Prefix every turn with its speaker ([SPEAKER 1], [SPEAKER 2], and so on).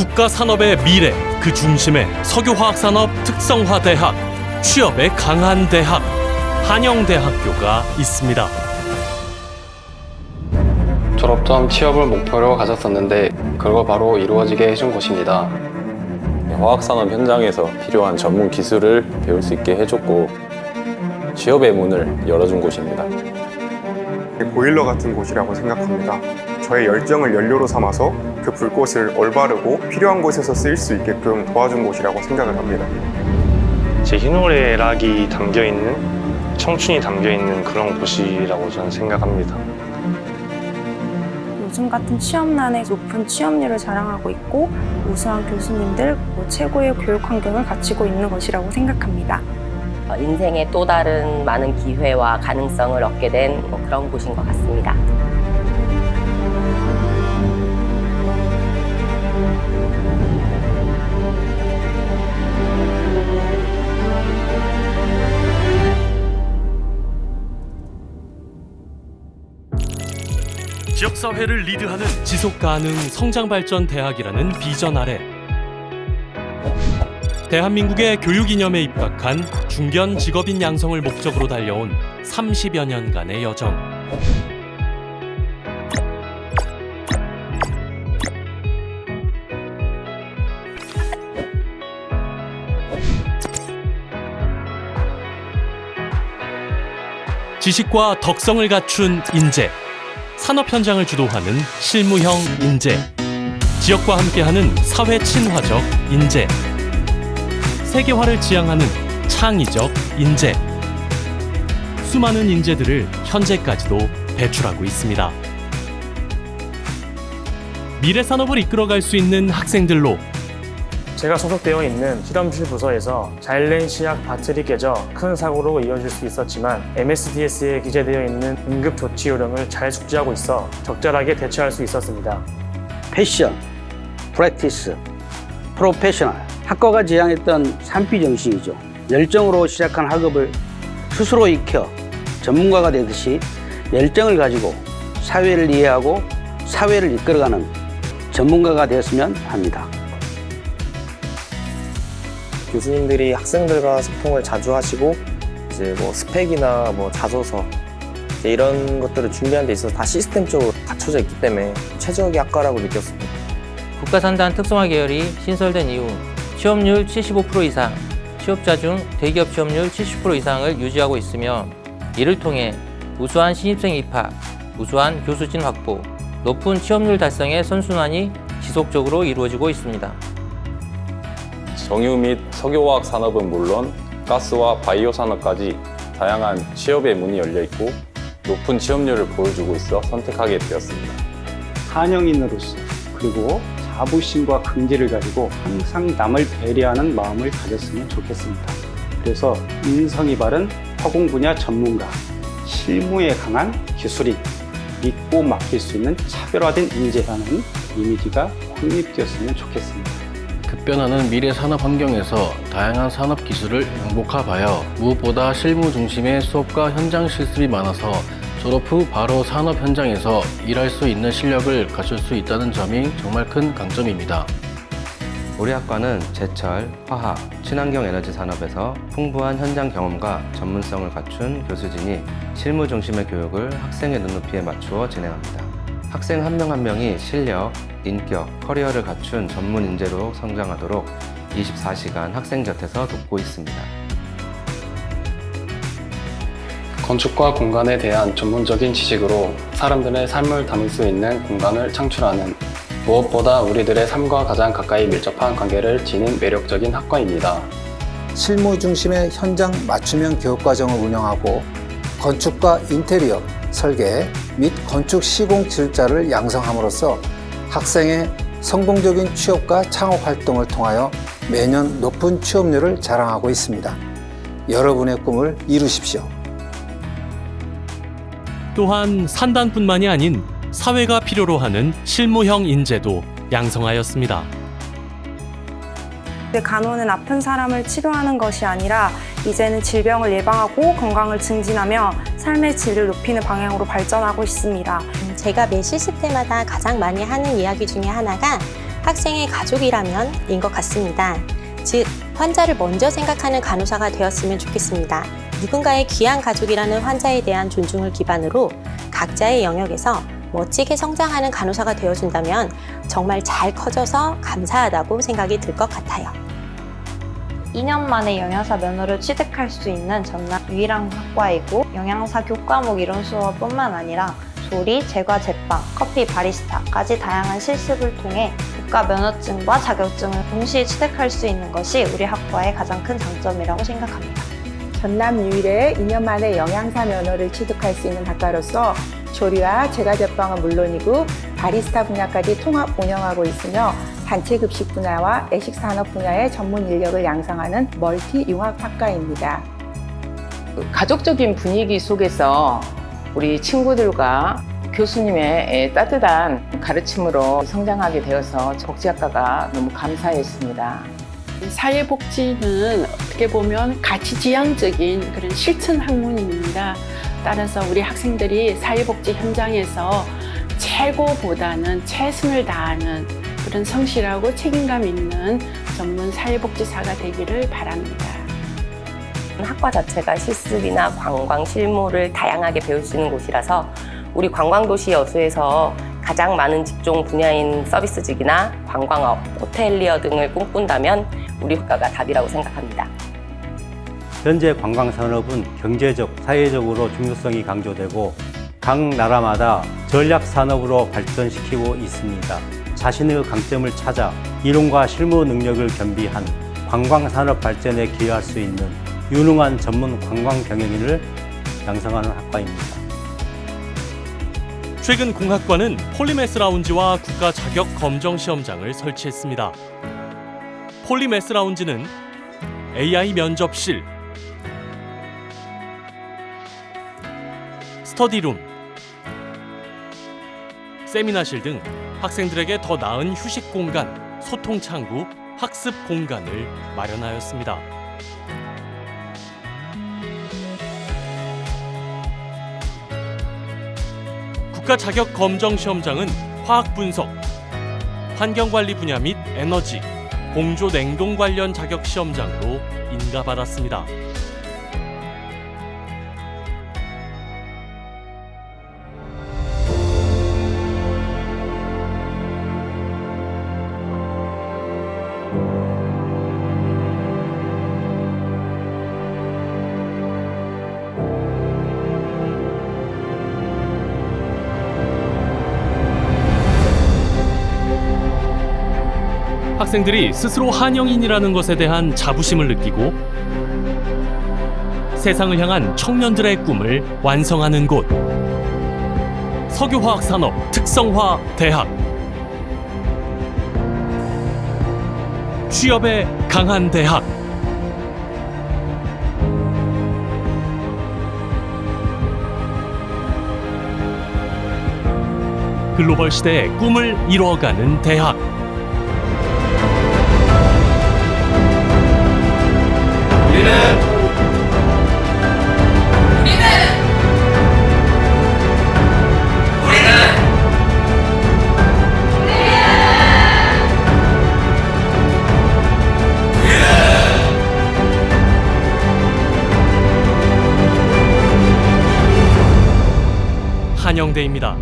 [SPEAKER 1] 국가 산업의 미래 그 중심에 석유화학산업 특성화대학 취업에 강한 대학 한영대학교가 있습니다.
[SPEAKER 2] 졸업 전 취업을 목표로 가졌었는데 그걸 바로 이루어지게 해준 곳입니다.
[SPEAKER 3] 화학산업 현장에서 필요한 전문 기술을 배울 수 있게 해줬고 취업의 문을 열어준 곳입니다.
[SPEAKER 4] 보일러 같은 곳이라고 생각합니다. 저의 열정을 연료로 삼아서 그 불꽃을 올바르고 필요한 곳에서 쓰일 수 있게끔 도와준 곳이라고 생각을 합니다.
[SPEAKER 5] 제 희노애락이 담겨 있는 청춘이 담겨 있는 그런 곳이라고 저는 생각합니다.
[SPEAKER 6] 요즘 같은 취업난에 높은 취업률을 자랑하고 있고 우수한 교수님들, 뭐 최고의 교육 환경을 갖추고 있는 것이라고 생각합니다.
[SPEAKER 7] 어, 인생의 또 다른 많은 기회와 가능성을 얻게 된 뭐 그런 곳인 것 같습니다.
[SPEAKER 1] 지역 사회를 리드하는 지속 가능 성장 발전 대학이라는 비전 아래 대한민국의 교육 이념에 입각한 중견 직업인 양성을 목적으로 달려온 30여 년간의 여정. 지식과 덕성을 갖춘 인재, 산업 현장을 주도하는 실무형 인재, 지역과 함께하는 사회 친화적 인재, 세계화를 지향하는 창의적 인재. 수많은 인재들을 현재까지도 배출하고 있습니다. 미래 산업을 이끌어갈 수 있는 학생들로
[SPEAKER 8] 제가 소속되어 있는 실험실 부서에서 자일렌 시약 바틀이 깨져 큰 사고로 이어질 수 있었지만 MSDS에 기재되어 있는 응급 조치 요령을 잘 숙지하고 있어 적절하게 대처할 수 있었습니다.
[SPEAKER 9] 패션, 프랙티스, 프로페셔널 학과가 지향했던 3P 정신이죠. 열정으로 시작한 학업을 스스로 익혀 전문가가 되듯이 열정을 가지고 사회를 이해하고 사회를 이끌어가는 전문가가 되었으면 합니다.
[SPEAKER 10] 교수님들이 학생들과 소통을 자주 하시고 이제 뭐 스펙이나 뭐 자소서 이제 이런 것들을 준비하는 데 있어서 다 시스템적으로 갖춰져 있기 때문에 최적의 학과라고 느꼈습니다.
[SPEAKER 11] 국가산단 특성화 계열이 신설된 이후 취업률 75% 이상, 취업자 중 대기업 취업률 70% 이상을 유지하고 있으며 이를 통해 우수한 신입생 입학, 우수한 교수진 확보, 높은 취업률 달성의 선순환이 지속적으로 이루어지고 있습니다.
[SPEAKER 3] 정유 및 석유화학 산업은 물론 가스와 바이오 산업까지 다양한 취업의 문이 열려 있고 높은 취업률을 보여주고 있어 선택하게 되었습니다.
[SPEAKER 12] 한영인으로서 그리고 자부심과 긍지를 가지고 항상 남을 배려하는 마음을 가졌으면 좋겠습니다. 그래서 인성이 바른 화공 분야 전문가, 실무에 강한 기술인, 믿고 맡길 수 있는 차별화된 인재라는 이미지가 확립되었으면 좋겠습니다.
[SPEAKER 13] 급변하는 미래 산업 환경에서 다양한 산업 기술을 양복화하여 무엇보다 실무 중심의 수업과 현장 실습이 많아서 졸업 후 바로 산업 현장에서 일할 수 있는 실력을 갖출 수 있다는 점이 정말 큰 강점입니다.
[SPEAKER 14] 우리 학과는 제철, 화학, 친환경 에너지 산업에서 풍부한 현장 경험과 전문성을 갖춘 교수진이 실무 중심의 교육을 학생의 눈높이에 맞추어 진행합니다. 학생 한명한 명이 실력, 인격, 커리어를 갖춘 전문 인재로 성장하도록 24시간 학생 곁에서 돕고 있습니다.
[SPEAKER 2] 건축과 공간에 대한 전문적인 지식으로 사람들의 삶을 담을 수 있는 공간을 창출하는 무엇보다 우리들의 삶과 가장 가까이 밀접한 관계를 지닌 매력적인 학과입니다.
[SPEAKER 15] 실무 중심의 현장 맞춤형 교육과정을 운영하고 건축과 인테리어, 설계 및 건축 시공 기술자를 양성함으로써 학생의 성공적인 취업과 창업 활동을 통하여 매년 높은 취업률을 자랑하고 있습니다. 여러분의 꿈을 이루십시오.
[SPEAKER 1] 또한 산단뿐만이 아닌 사회가 필요로 하는 실무형 인재도 양성하였습니다.
[SPEAKER 6] 간호는 아픈 사람을 치료하는 것이 아니라 이제는 질병을 예방하고 건강을 증진하며 삶의 질을 높이는 방향으로 발전하고 있습니다.
[SPEAKER 16] 제가 매 시습 때마다 가장 많이 하는 이야기 중에 하나가 학생의 가족이라면인 것 같습니다. 즉, 환자를 먼저 생각하는 간호사가 되었으면 좋겠습니다. 누군가의 귀한 가족이라는 환자에 대한 존중을 기반으로 각자의 영역에서 멋지게 성장하는 간호사가 되어준다면 정말 잘 커져서 감사하다고 생각이 들 것 같아요.
[SPEAKER 6] 2년 만에 영양사 면허를 취득할 수 있는 전남 유일한 학과이고 영양사 교과목 이론 수업뿐만 아니라 조리, 제과, 제빵, 커피, 바리스타까지 다양한 실습을 통해 국가 면허증과 자격증을 동시에 취득할 수 있는 것이 우리 학과의 가장 큰 장점이라고 생각합니다.
[SPEAKER 17] 전남 유일의 2년 만에 영양사 면허를 취득할 수 있는 학과로서 조리와 제과제빵은 물론이고 바리스타 분야까지 통합 운영하고 있으며 단체 급식 분야와 애식 산업 분야의 전문 인력을 양성하는 멀티 융합 학과입니다.
[SPEAKER 18] 가족적인 분위기 속에서 우리 친구들과 교수님의 따뜻한 가르침으로 성장하게 되어서 복지학과가 너무 감사했습니다.
[SPEAKER 19] 사회복지는 어떻게 보면 가치지향적인 그런 실천 학문입니다. 따라서 우리 학생들이 사회복지 현장에서 최고보다는 최선을 다하는 그런 성실하고 책임감 있는 전문 사회복지사가 되기를 바랍니다.
[SPEAKER 7] 학과 자체가 실습이나 관광 실무를 다양하게 배울 수 있는 곳이라서 우리 관광도시 여수에서 가장 많은 직종 분야인 서비스직이나 관광업, 호텔리어 등을 꿈꾼다면 우리 학과가 답이라고 생각합니다.
[SPEAKER 20] 현재 관광산업은 경제적, 사회적으로 중요성이 강조되고 각 나라마다 전략 산업으로 발전시키고 있습니다. 자신의 강점을 찾아 이론과 실무 능력을 겸비한 관광산업 발전에 기여할 수 있는 유능한 전문 관광 경영인을 양성하는 학과입니다.
[SPEAKER 1] 최근 공학과는 폴리메스 라운지와 국가 자격 검정 시험장을 설치했습니다. 폴리메스 라운지는 AI 면접실, 스터디룸, 세미나실 등 학생들에게 더 나은 휴식 공간, 소통 창구, 학습 공간을 마련하였습니다. 국가 자격 검정 시험장은 화학 분석, 환경 관리 분야 및 에너지, 공조 냉동 관련 자격 시험장으로 인가받았습니다. 학생들이 스스로 한영인이라는 것에 대한 자부심을 느끼고 세상을 향한 청년들의 꿈을 완성하는 곳. 석유화학산업 특성화 대학. 취업에 강한 대학. 글로벌 시대의 꿈을 이루어가는 대학 한영대입니다.